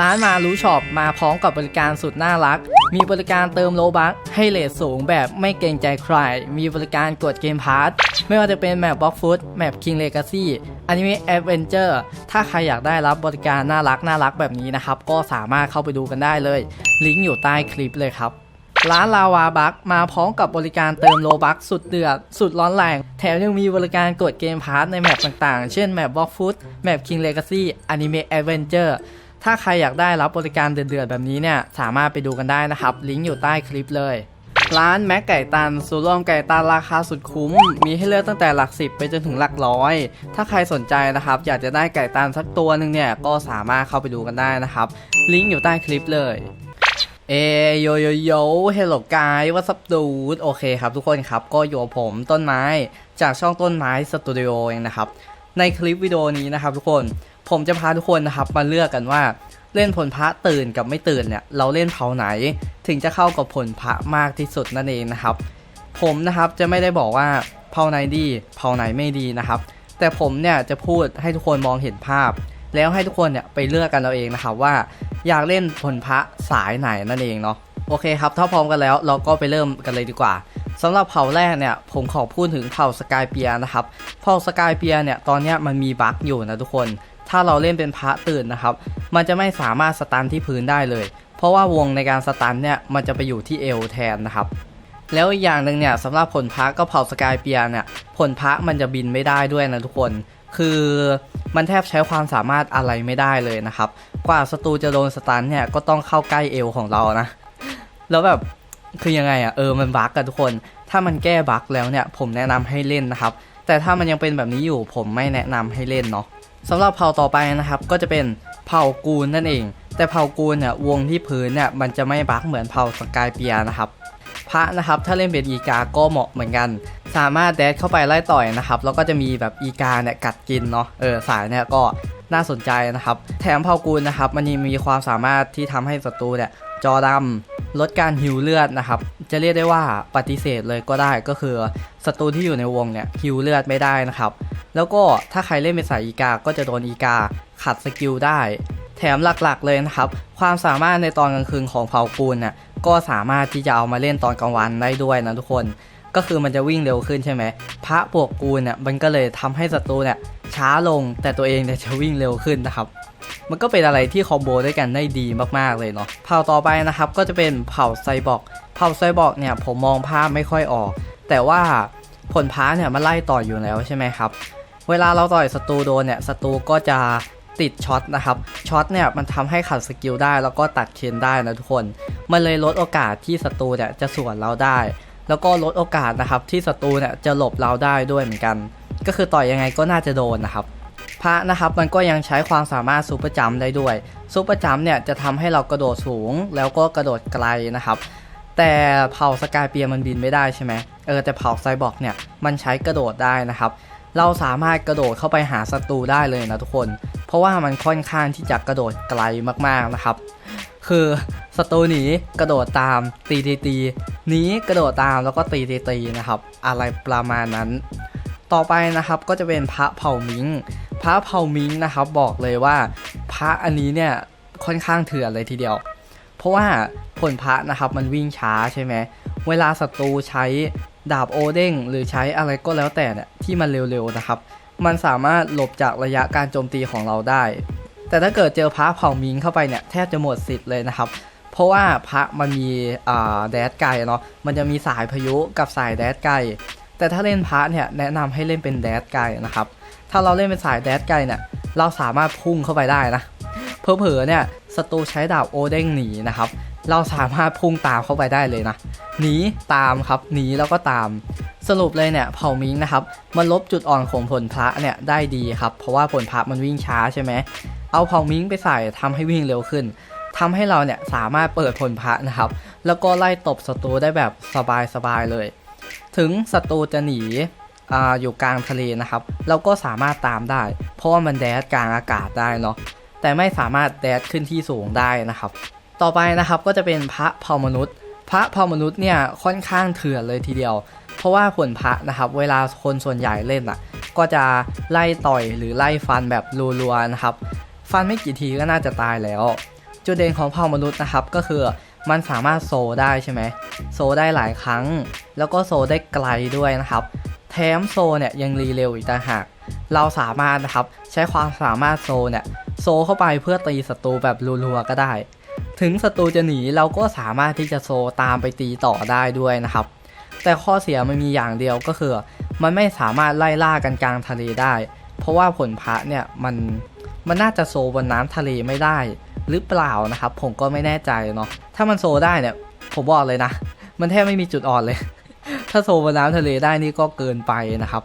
ร้านมารู้ช็อปมาพร้อมกับบริการสุดน่ารัก มีบริการเติมโลบัคให้เลทสูงแบบไม่เกรงใจใคร มีบริการกดเกมพาร์ทไม่ว่าจะเป็นแมปบล็อกฟุตแมปคิงเลกาซี่อนิเมะแอดเวนเจอร์ถ้าใครอยากได้รับบริการน่ารักน่ารักแบบนี้นะครับ ก็สามารถเข้าไปดูกันได้เลย ลิงก์อยู่ใต้คลิปเลยครับร้านลาวาบัคมาพร้อมกับบริการเติมโลบัคสุดเดือด สุดร้อนแรง แถมยังมีบริการกดเกมพาร์ทในแมปต่างๆ เช่นแมปบล็อกฟุตแมปคิงเลกาซี่อนิเมะแอดเวนเจอร์ ถ้าใครอยากได้รับบริการเดือดๆแบบนี้เนี่ยสามารถไปดูกันได้นะครับ ลิงก์อยู่ใต้คลิปเลย ร้านแม็กไก่ตันสูตรรวมไก่ตันราคาสุดคุ้ม มีให้เลือกตั้งแต่หลักสิบไปจนถึงหลักร้อย ถ้าใครสนใจนะครับ อยากจะได้ไก่ตันสักตัวหนึ่งเนี่ยก็สามารถเข้าไปดูกันได้นะครับ ลิงก์อยู่ใต้คลิปเลยเอโยโยโยเฮลโลกายวัสับดูดโอเคครับทุกคนครับก็อยู่ผมต้นไม้จากช่องต้นไม้สตูดิโอเองนะครับ ในคลิปวิดีโอนี้นะครับทุกคน ผมจะพาทุกคนนะครับมาเลือกกันว่าเล่นผลพระตื่นกับไม่ตื่นเนี่ยเราเล่นเผาไหน ถึงจะเข้ากับผลพระมากที่สุดนั่นเองนะครับ ผมนะครับจะไม่ได้บอกว่าเผาไหนดีเผาไหนไม่ดีนะครับ แต่ผมเนี่ยจะพูดให้ทุกคนมองเห็นภาพ แล้วให้ทุกคนเนี่ยไปเลือกกันเอาเองนะครับว่า อยากเล่นผลพระสายไหนนั่นเองเนาะโอเคครับถ้าพร้อมกันแล้วเราก็ไปเริ่มกันเลยดีกว่าสำหรับเผ่าแรกเนี่ยผมขอพูดถึงเผ่าสกายเปียนะครับเผ่าสกายเปียเนี่ยตอนนี้มันมีบั๊กอยู่นะทุกคน ถ้าเราเล่นเป็นพระตื่นนะครับ มันจะไม่สามารถสตันที่พื้นได้เลย เพราะว่าวงในการสตันเนี่ยมันจะไปอยู่ที่เอวแทนนะครับ แล้วอีกอย่างหนึ่งเนี่ยสำหรับผลพระก็เผาสกายเปียเนี่ยผลพระมันจะบินไม่ได้ด้วยนะทุกคน คือมันแทบใช้ความสามารถอะไรไม่ได้เลยนะครับ กว่าศัตรูจะโดนสตันเนี่ยก็ต้องเข้าใกล้เอวของเรานะ แล้วแบบคือยังไงอะ่ะเออมันบั๊กกันทุกคน ถ้ามันแก้บั๊กแล้วเนี่ยผมแนะนำให้เล่นนะครับ แต่ถ้ามันยังเป็นแบบนี้อยู่ผมไม่แนะนำให้เล่นเนาะ สำหรับเผ่าต่อไปนะครับ ก็จะเป็นเผ่ากูลนั่นเอง แต่เผ่ากูลเนี่ยวงที่พื้นเนี่ยมันจะไม่บักเหมือนเผ่าสกายเปียนะครับ พระนะครับถ้าเล่นเป็นอีกาก็เหมาะเหมือนกัน สามารถแดดเข้าไปไล่ต่อยนะครับ แล้วก็จะมีแบบอีกาเนี่ยกัดกินเนาะเออสายเนี่ยก็น่าสนใจนะครับ แถมเผ่ากูลนะครับ มันยังมีความสามารถที่ทำให้ศัตรูเนี่ยจอดำลดการหิวเลือดนะครับ จะเรียกได้ว่าปฏิเสธเลยก็ได้ก็คือศัตรูที่อยู่ในวงเนี่ยหิวเลือดไม่ได้นะครับ แล้วก็ถ้าใครเล่นเป็นสายอีกา ก็จะโดนอีกาขัดสกิลได้ แถมหลักๆเลยนะครับ ความสามารถในตอนกลางคืนของเผ่ากูลน่ะก็สามารถที่จะเอามาเล่นตอนกลางวันได้ด้วยนะทุกคน ก็คือมันจะวิ่งเร็วขึ้นใช่ไหมพระบวกกูลเนี่ยมันก็เลยทำให้ศัตรูเนี่ยช้าลง แต่ตัวเองเนี่ยจะวิ่งเร็วขึ้นนะครับมันก็เป็นอะไรที่คอมโบด้วยกันได้ดีมากๆเลยเนาะเผ่าต่อไปนะครับก็จะเป็นเผ่าไซบอร์กเผ่าไซบอร์กเนี่ยผมมองภาพไม่ค่อยออก แต่ว่าผลพ้าเนี่ยมันไล่ต่ออยู่แล้วใช่ไหมครับ เวลาเราต่อยศัตรูโดนเนี่ยศัตรูก็จะติดช็อตนะครับช็อตเนี่ยมันทำให้ขัดสกิลได้แล้วก็ตัดเคนได้นะทุกคน มันเลยลดโอกาสที่ศัตรูเนี่ยจะสวนเราได้ แล้วก็ลดโอกาสนะครับที่ศัตรูเนี่ยจะหลบเราได้ด้วยเหมือนกัน ก็คือต่อยยังไงก็น่าจะโดนนะครับพระนะครับมันก็ยังใช้ความสามารถซูเปอร์จัมได้ด้วยซูเปอร์จัมเนี่ยจะทำให้เรากระโดดสูงแล้วก็กระโดดไกลนะครับแต่เผ่าสกายเปียมันบินไม่ได้ใช่ไหมเออแต่เผ่าไซบอร์กเนี่ยมันใช้กระโดดได้นะครับ เราสามารถกระโดดเข้าไปหาศัตรูได้เลยนะทุกคน เพราะว่ามันค่อนข้างที่จะกระโดดไกลมากๆนะครับ คือศัตรูหนีกระโดดตามตีตีตีหนีกระโดดตามแล้วก็ตีตีตีนะครับ อะไรประมาณนั้น ต่อไปนะครับก็จะเป็นพระเผ่ามิงพระเผ่ามิงนะครับบอกเลยว่าพระอันนี้เนี่ยค่อนข้างเถื่อนเลยทีเดียว เพราะว่าผลพระนะครับมันวิ่งช้าใช่ไหมเวลาศัตรูใช้ ดาบโอเด้งหรือใช้อะไรก็แล้วแต่เนี่ยที่มันเร็วๆนะครับ มันสามารถหลบจากระยะการโจมตีของเราได้ แต่ถ้าเกิดเจอพระเผ่ามิงเข้าไปเนี่ยแทบจะหมดสิทธิ์เลยนะครับ เพราะว่าพระมันมีอ่าแดดไก่เนาะมันจะมีสายพายุกับสายแดดไก่แต่ถ้าเล่นพระเนี่ยแนะนำให้เล่นเป็นแดดไก่นะครับ ถ้าเราเล่นเป็นสายแดดไก่เนี่ยเราสามารถพุ่งเข้าไปได้นะเผลอๆเนี่ยศัตรูใช้ดาบโอเด้งหนีนะครับ เราสามารถพุ่งตามเข้าไปได้เลยนะ หนีตามครับหนีแล้วก็ตาม สรุปเลยเนี่ยเผ่ามิงนะครับมันลบจุดอ่อนของผลพระเนี่ยได้ดีครับเพราะว่าผลพระมันวิ่งช้าใช่ไหมเอาเผ่ามิงไปใส่ทำให้วิ่งเร็วขึ้นทำให้เราเนี่ยสามารถเปิดผลพระนะครับ แล้วก็ไล่ตบศัตรูได้แบบสบายๆเลย ถึงศัตรูจะหนีออยู่กลางทะเลนะครับ เราก็สามารถตามได้ เพราะว่ามันแดดกลางอากาศได้เนาะแต่ไม่สามารถแดดขึ้นที่สูงได้นะครับ ต่อไปนะครับก็จะเป็นพระเผ่ามนุษย์ พระเผ่ามนุษย์เนี่ยค่อนข้างเถื่อนเลยทีเดียว เพราะว่าผลพระนะครับ เวลาคนส่วนใหญ่เล่นอะ ก็จะไล่ต่อยหรือไล่ฟันแบบรัวๆนะครับ ฟันไม่กี่ทีก็น่าจะตายแล้ว จุดเด่นของเผ่ามนุษย์นะครับก็คือมันสามารถโซได้ใช่ไหมโซได้หลายครั้ง แล้วก็โซได้ไกลด้วยนะครับ แถมโซเนี่ยยังรีเร็วอีกต่างหาก เราสามารถนะครับใช้ความสามารถโซเนี่ยโซเข้าไปเพื่อตีศัตรูแบบรัวๆก็ได้ ถึงศัตรูจะหนีเราก็สามารถที่จะโซตามไปตีต่อได้ด้วยนะครับ แต่ข้อเสียมันมีอย่างเดียวก็คือ มันไม่สามารถไล่ล่ากันกลางทะเลได้ เพราะว่าผลพระเนี่ยมันมันน่าจะโซบนน้ำทะเลไม่ได้ หรือเปล่านะครับ ผมก็ไม่แน่ใจเนาะถ้ามันโซได้เนี่ยผมบอกเลยนะ มันแทบไม่มีจุดอ่อนเลย ถ้าโซบนน้ำทะเลได้นี่ก็เกินไปนะครับ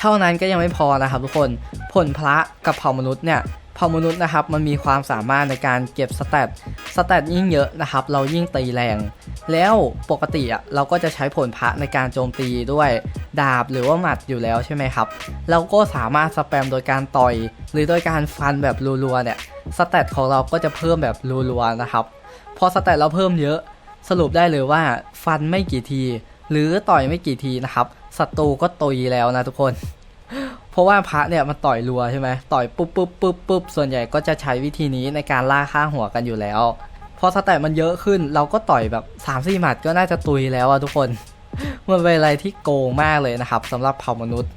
เท่านั้นก็ยังไม่พอนะครับทุกคนผลพระกับเผ่ามนุษย์เนี่ย เผ่ามนุษย์นะครับมันมีความสามารถในการเก็บสแตทสแตทยิ่งเยอะนะครับ เรายิ่งตีแรง แล้วปกติอะเราก็จะใช้ผลพระในการโจมตีด้วยดาบหรือว่าหมัดอยู่แล้วใช่ไหมครับ เราก็สามารถสแปมโดยการต่อย หรือโดยการฟันแบบรัวๆเนี่ยสแตทของเราก็จะเพิ่มแบบรัวๆนะครับ พอสแตทเราเพิ่มเยอะ สรุปได้เลยว่าฟันไม่กี่ที หรือต่อยไม่กี่ทีนะครับศัตรูก็ตุยแล้วนะทุกคน เพราะว่าพระเนี่ยมันต่อยรัวใช่ไหมต่อยปุ๊บปุ๊บปุ๊บปุ๊บส่วนใหญ่ก็จะใช้วิธีนี้ในการล่าค่าหัวกันอยู่แล้ว พอสแตทมันเยอะขึ้นเราก็ต่อยแบบ3ามสี่หมัดก็น่าจะตุยแล้วอะทุกคน มันเป็นอะไรที่โกงมากเลยนะครับสำหรับเผ่ามนุษย์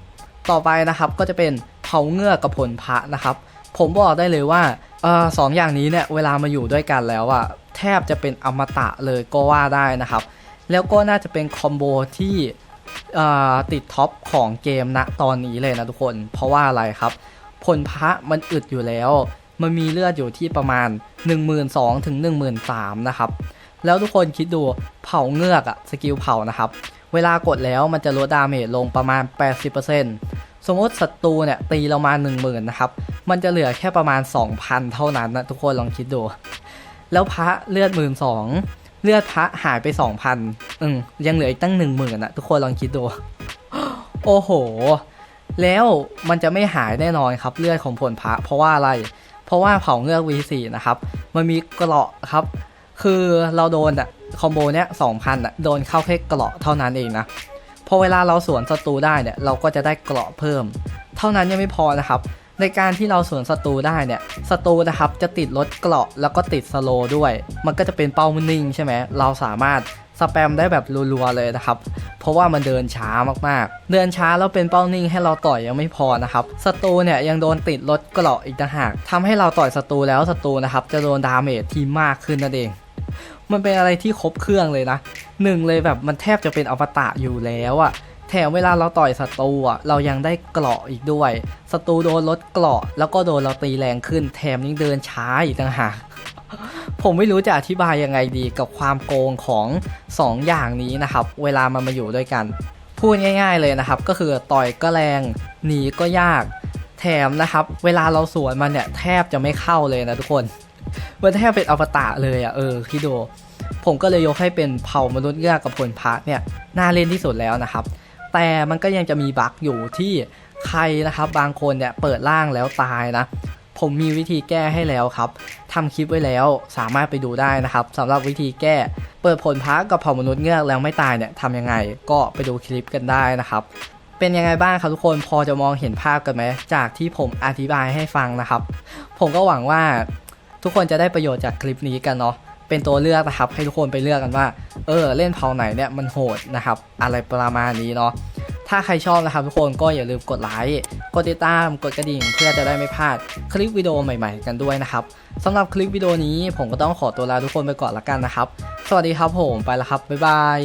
ต่อไปนะครับก็จะเป็นเผาเงือกกับผลพระนะครับ ผมบอกได้เลยว่าออสองอย่างนี้เนี่ยเวลามาอยู่ด้วยกันแล้วอะแทบจะเป็นอมตะเลยก็ว่าได้นะครับ แล้วก็น่าจะเป็นคอมโบที่ ติดท็อปของเกมณตอนนี้เลยนะทุกคน เพราะว่าอะไรครับ ผลพระมันอึดอยู่แล้ว มันมีเลือดอยู่ที่ประมาณ 12,000ถึง13,000นะครับ แล้วทุกคนคิดดูเผาเงือกอะสกิลเผานะครับ เวลากดแล้วมันจะลดดาเมจลงประมาณ 80%สมมติศัตรูเนี่ยตีเรามา 10,000นะครับ มันจะเหลือแค่ประมาณ 2,000 เท่านั้นนะทุกคนลองคิดดู แล้วพระเลือด 12,000 เลือดพระหายไป2,000อืมยังเหลืออีกตั้ง10,000นะทุกคนลองคิดดู โอ้โห แล้วมันจะไม่หายแน่นอนครับเลือดของผลพระ เพราะว่าอะไร เพราะว่าเผาเงือก V4 นะครับ มันมีเกราะครับ คือเราโดนอะคอมโบเนี้ย2,000อะโดนเข้าแค่เกราะเท่านั้นเองนะ พอเวลาเราสวนศัตรูได้เนี่ยเราก็จะได้เกราะเพิ่ม เท่านั้นยังไม่พอนะครับ ในการที่เราสวนศัตรูได้เนี่ยศัตรูนะครับจะติดลดเกราะแล้วก็ติดสโลด้วย มันก็จะเป็นเป้านิ่งใช่ไหมเราสามารถสแปมได้แบบรัวๆเลยนะครับ เพราะว่ามันเดินช้ามากๆ เดินช้าแล้วเป็นเป้านิ่งให้เราต่อยยังไม่พอนะครับ ศัตรูเนี่ยยังโดนติดลดเกราะอีกต่างหากทำให้เราต่อยศัตรูแล้วศัตรูนะครับจะโดนดาเมจที่มากขึ้นนั่นเอง มันเป็นอะไรที่ครบเครื่องเลยนะหนึ่งเลยแบบมันแทบจะเป็นอวตารอยู่แล้วอะ แถมเวลาเราต่อยศัตรูอะ เรายังได้เกราะอีกด้วย ศัตรูโดนลดเกราะ แล้วก็โดนเราตีแรงขึ้น แถมยังเดินช้าอีกต่างหากผมไม่รู้จะอธิบายยังไงดีกับความโกงของ 2 อย่างนี้นะครับ เวลามันมาอยู่ด้วยกัน พูดง่าย ๆเลยนะครับ ก็คือต่อยก็แรงหนีก็ยาก แถมนะครับ เวลาเราสวนมันเนี่ยแทบจะไม่เข้าเลยนะทุกคนมันแทบเป็นอวตารเลยอะ่ะเออคิดดูผมก็เลยยกให้เป็นเผ่ามนุษย์เงือกกับผลพระเนี่ยน่าเล่นที่สุดแล้วนะครับ แต่มันก็ยังจะมีบั๊กอยู่ที่ใครนะครับบางคนเนี่ยเปิดล่างแล้วตายนะ ผมมีวิธีแก้ให้แล้วครับทำคลิปไว้แล้วสามารถไปดูได้นะครับสำหรับวิธีแก้เปิดผลพระกับเผ่ามนุษย์เงือกแล้วไม่ตายเนี่ยทำยังไงก็ไปดูคลิปกันได้นะครับเป็นยังไงบ้างครับทุกคนพอจะมองเห็นภาพกันไหมจากที่ผมอธิบายให้ฟังนะครับ ผมก็หวังว่าทุกคนจะได้ประโยชน์จากคลิปนี้กันเนาะ เป็นตัวเลือกนะครับให้ทุกคนไปเลือกกันว่า เออเล่นเผาไหนเนี่ยมันโหดนะครับ อะไรประมาณนี้เนาะถ้าใครชอบนะครับทุกคนก็อย่าลืมกดไลค์กดติดตามกดกระดิ่งเพื่อจะได้ไม่พลาดคลิปวิดีโอใหม่ ๆ กันด้วยนะครับสำหรับคลิปวิดีโอนี้ผมก็ต้องขอตัวลาทุกคนไปก่อนละกันนะครับ สวัสดีครับผมไปแล้วครับบ๊ายบาย